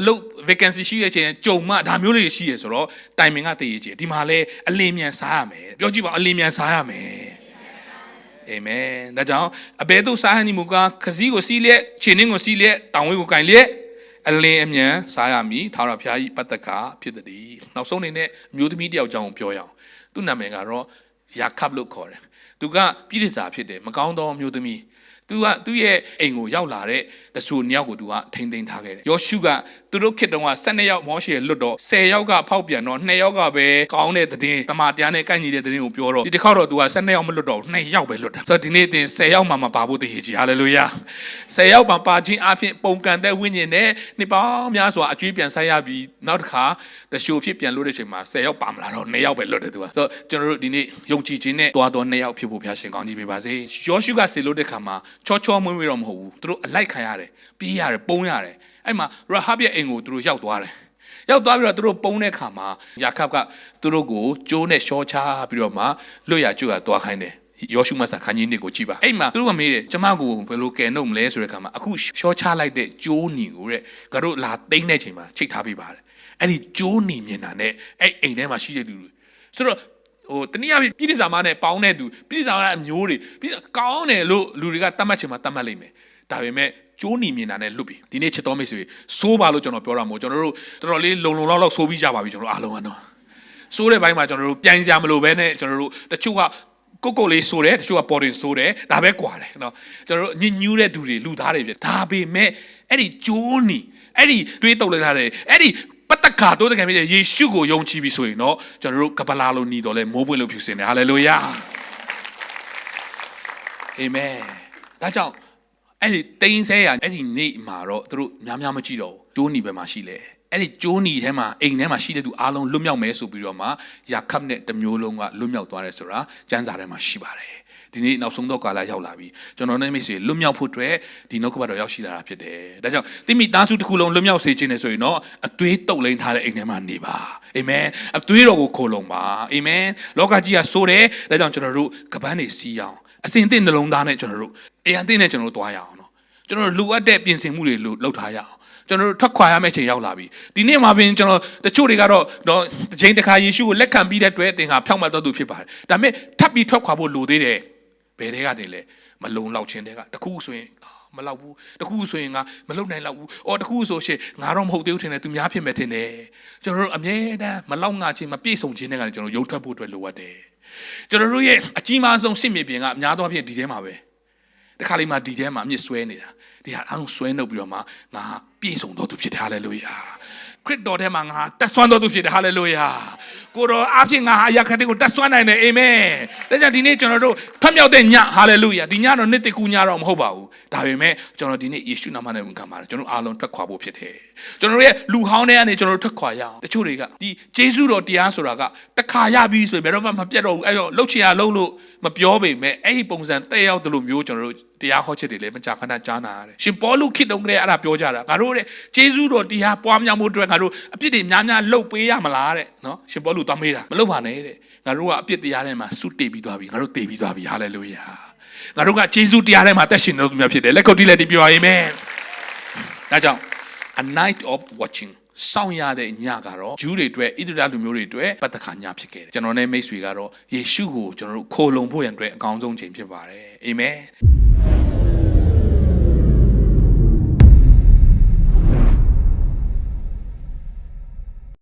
အလုပ် vacancy ရှိတဲ့အချိန်နဲ့ကြုံမှဒါမျိုးလေးတွေရှိရဆိုတော့ timing ကတည်ရည်ကြီးဒီမှာလဲအလင်းမြန်စားရမယ်ပြောကြည့်ပါအလင်းမြန်စားရမယ်အာမင်ဒါကြောင့်အဘဲတို့စားဟန်ဒီမူကခစည်းကိုစီးလျက်ခြေနှင်းကိုစီးလျက်တောင်ဝေးကိုကင်လျက်အလင်းအမြန်စားရမည်ထာဝရဘုရား၏ပတ္တကဖြစ်သည်နောက်ဆုံးအနေနဲ့အမျိုးသမီးတယောက်ကြောင့်ပြောရအောင်သူ့နာမည်ကတော့ယာခပ်လို့ခေါ်တယ်သူကပြည်စာဖြစ်တယ်မကောင်းသောအမျိုးသမီးသူကသူ့ရဲ့အိမ်ကိုရောက်လာတဲ့တဆူနှစ်ယောက်ကိုသူကထိမ့်သိမ်းထားခဲ့တယ်ယောရှုကသူတို့ခေတ်တုန်းက12ယောက်မောရှေလွတ်တော့10ယောက်ကဖောက်ပြန်တော့2ယောက်ကပဲကောင်းတဲ့သတင်းတမန်တရားနဲ့ကိုက်ညီတဲ့သတင်းကိုပြောတော့ဒီတစ်ခေါက်တော့ तू က12ယောက်မလွတ်တော့2ယောက်ပဲလွတ်တာဆိုတော့ဒီနေ့သင်10ယောက်မှမပါဖို့တည်ကြီးဟာလေလုယာ10ယောက်မှပါခြင်းအဖြစ်ပုံကန်တဲ့ဝိညာဉ်နဲ့နှစ်ပေါင်းများစွာအကျွေးပြန်ဆက်ရပြီးနောက်တစ်ခါတရှိုးဖြစ်ပြန်လို့တဲ့ချိန်မှာ10ယောက်ပါမလာတော့2ယောက်ပဲလွတ်တယ် तू ကဆိုတော့ကျွန်တော်တို့ဒီနေ့ယုံကြည်ခြင်းနဲ့တွားတော့2ယောက်ဖြစ်ဖို့ဘုရားရှင်ကောင်းကြီးပေးပါစေယောရှုကဆေလို့တဲ့ခါမှာချောချောမွေးမွေးတော့မဟုတ်ဘူးသူတို့အလိုက်ခံရတယ်ပြေးရတယ်ပုံရတယ် အဲ့မှာရဟဘရဲ့အိမ်ကိုသူတို့ရောက်သွားတယ်ရောက်သွားပြီးတော့သူတို့ပုံတဲ့ခါမှာယာခပ်ကသူတို့ကိုကျိုးနဲ့ရှော့ချပြီးတော့မှလွတ်ရကျွတ်ရသွားခိုင်းတယ်ယောရှုမဆာခန်းကြီးနှစ်ကိုကြည့်ပါအဲ့မှာသူတို့ကမေးတယ်ကျမကိုဘယ်လိုကယ်နှုတ်မလဲဆိုတဲ့ခါမှာအခုရှော့ချလိုက်တဲ့ကျိုးညီကိုတဲ့ငါတို့လာသိမ့်တဲ့ချိန်မှာချိတ်ထားပေးပါတယ်အဲ့ဒီကျိုးညီမြင်တာနဲ့အဲ့အိမ်ထဲမှာရှိတဲ့လူတွေဆိုတော့ ဟိုတနည်းအားဖြင့်ပြည်စာမနဲ့ပေါင်းတဲ့သူပြည်စာမနဲ့အမျိုးတွေပြည်ကောင်းတယ်လို့လူတွေကတတ်မှတ်ချင်မှတတ်မှတ်လိမ့်မယ်ဒါပေမဲ့ကျိုးနီမြင်တာနဲ့လွတ်ပြီဒီနေ့ချစ်တော်မိတ်ဆွေစိုးပါလို့ကျွန်တော်ပြောတာမဟုတ်ကျွန်တော်တို့တော်တော်လေးလုံလုံလောက်လောက်စိုးပြီးကြပါပြီကျွန်တော်အားလုံးကတော့စိုးတဲ့ဘိုင်းမှာကျွန်တော်တို့ပြိုင်စရာမလိုဘဲနဲ့ကျွန်တော်တို့တချို့ကကိုကိုလေးဆိုတယ်တချို့ကပေါ်တင်ဆိုတယ်ဒါပဲကွာတယ်နော်ကျွန်တော်တို့ညညူးတဲ့သူတွေလူသားတွေပြဒါပေမဲ့အဲ့ဒီကျိုးနီအဲ့ဒီတွေးတုပ်လိုက်ထားတယ်အဲ့ဒီ ပတ္တခါတိုးတဲ့ကံဖြစ်တဲ့ယေရှုကိုယုံကြည်ပြီဆိုရင်တော့ကျွန်တော်တို့ကပလာလိုနီတော်လဲမိုးပွင့်လို့ဖြူစင်တယ်ဟာလေလုယာအာမင်ဒါကြောင့်အဲ့ဒီတိန်းဆဲရအဲ့ဒီနေ့မှာတော့သူတို့များများမကြည့်တော့ဘူးကျိုးနီဘယ်မှာရှိလဲအဲ့ဒီကျိုးနီထဲမှာအိမ်ထဲမှာရှိတဲ့သူအားလုံးလွတ်မြောက်မယ်ဆိုပြီးတော့မှယာခပ်နဲ့တစ်မျိုးလုံးကလွတ်မြောက်သွားတယ်ဆိုတာကျမ်းစာထဲမှာရှိပါတယ် ဒီနေ့နောက်ဆုံးတော့ကာလရောက်လာပြီကျွန်တော်နဲ့မိတ်ဆွေလွတ်မြောက်ဖို့အတွက်ဒီနှုတ်ကပတ်တော်ရောက်ရှိလာတာဖြစ်တယ်ဒါကြောင့်တိမိသားစုတစ်ခုလုံးလွတ်မြောက်စေခြင်းနဲ့ဆိုရင်တော့အသွေးတုပ်လိန်ထားတဲ့အိမ်ထဲမှာနေပါအာမင်အသွေးတော်ကိုခိုလုံပါအာမင်လောကကြီးကဆိုးတယ်ဒါကြောင့်ကျွန်တော်တို့ကပန်းနေစီးအောင်အစဉ်အသင့်နှလုံးသားနဲ့ကျွန်တော်တို့အရာအသင့်နဲ့ကျွန်တော်တို့တွားရအောင်နော်ကျွန်တော်လိုအပ်တဲ့ပြင်ဆင်မှုတွေလုပ်လုပ်ထားရအောင်ကျွန်တော်တို့ထွက်ခွာရမယ့်ချိန်ရောက်လာပြီဒီနေ့မှာပင်ကျွန်တော်တချို့တွေကတော့တော့တစ်ချိန်တစ်ခါယေရှုကိုလက်ခံပြီးတဲ့အတွက်အသင်ဟာဖြောင့်မတ်တော်သူဖြစ်ပါတယ်ဒါပေမဲ့ထပ်ပြီးထွက်ခွာဖို့လိုသေးတယ် ဘယ်တဲကနေလဲမလုံလောက်ခြင်းတွေကတခုဆိုရင်အာမလောက်ဘူးတခုဆိုရင်ငါမလုံနိုင်လောက်ဘူးအော်တခုဆိုရှင်ငါတော့မဟုတ်သေးဘူးထင်တယ်သူများဖြစ်မဲ့ထင်တယ်ကျွန်တော်တို့အမြဲတမ်းမလောက်ငါခြင်းမပြည့်စုံခြင်းတွေကနေကျွန်တော်ရုပ်ထွက်ဖို့အတွက်လိုအပ်တယ်ကျွန်တော်တို့ရဲ့အကြီးမားဆုံးစစ်မြေပြင်ကအများသောအားဖြင့်ဒီထဲမှာပဲတခါလေးမှဒီထဲမှာအမြစ်ဆွဲနေတာဒီဟာအားလုံးဆွဲနှုတ်ပြီးတော့မှငါပြည့်စုံတော်သူဖြစ်တယ်ဟာလေလုယာခရစ်တော်ထဲမှာငါတက်ဆွမ်းတော်သူဖြစ်တယ်ဟာလေလုယာ ကိုတော်အားဖြင့်ငါဟာအရာခတ်တဲ့ကိုတက်ဆွမ်းနိုင်တယ်အာမင်ဒါကြောင့်ဒီနေ့ကျွန်တော်တို့ဖတ်မြောက်တဲ့ညဟာလေလုယာဒီညတော့နှစ်တကူညတော့မဟုတ်ပါဘူးဒါပေမဲ့ကျွန်တော်ဒီနေ့ယေရှုနာမနဲ့ဝန်ခံပါတယ်ကျွန်တော်အားလုံးတက်ခွာဖို့ဖြစ်တယ်ကျွန်တော်တို့ရဲ့လူဟောင်းတွေကနေကျွန်တော်တို့ထွက်ခွာရအောင်တချို့တွေကဒီဂျေစုတော်တရားဆိုတာကတခါရပြီဆိုရင်ဘယ်တော့မှမပြတ်တော့ဘူးအဲ့တော့လှုပ်ချင်ရလှုပ်လို့မပြောပေမဲ့အဲ့ဒီပုံစံတဲ့ရောက်တယ်လို့မျိုးကျွန်တော်တို့တရားဟောချက်တွေလည်းမကြာခဏကြားနာရတယ်ရှင်ပေါလုခေတ်တုန်းကလည်းအဲ့ဒါပြောကြတာငါတို့တဲ့ဂျေဇုတော်တရားပွားများမှုအတွက်ငါတို့အပြစ်တွေများများလှုပ်ပေးရမလားတဲ့နော်ရှင်ပေါလုသွားမေးတာမလှုပ်ပါနဲ့တဲ့ငါတို့ကအပြစ်တရားထဲမှာစွတ်တေပြီးသွားပြီငါတို့တေပြီးသွားပြီဟာလေလုယာငါတို့ကဂျေဇုတရားထဲမှာတက်ရှင်တော်သူများဖြစ်တယ်လက်ကုပ်တီးလက်တီးပြောအာမင်ဒါကြောင့် a night of watching စောင့်ရတဲ့ညကတော့ဂျူးတွေအတွက်ဣသရေလလူမျိုးတွေအတွက်ပတ်သက်ခါညဖြစ်ခဲ့တယ်ကျွန်တော်နဲ့မိတ်ဆွေကတော့ယေရှုကိုကျွန်တော်တို့ခိုလုံဖို့ရန်အတွက်အကောင်းဆုံးချိန်ဖြစ်ပါတယ်အာမင်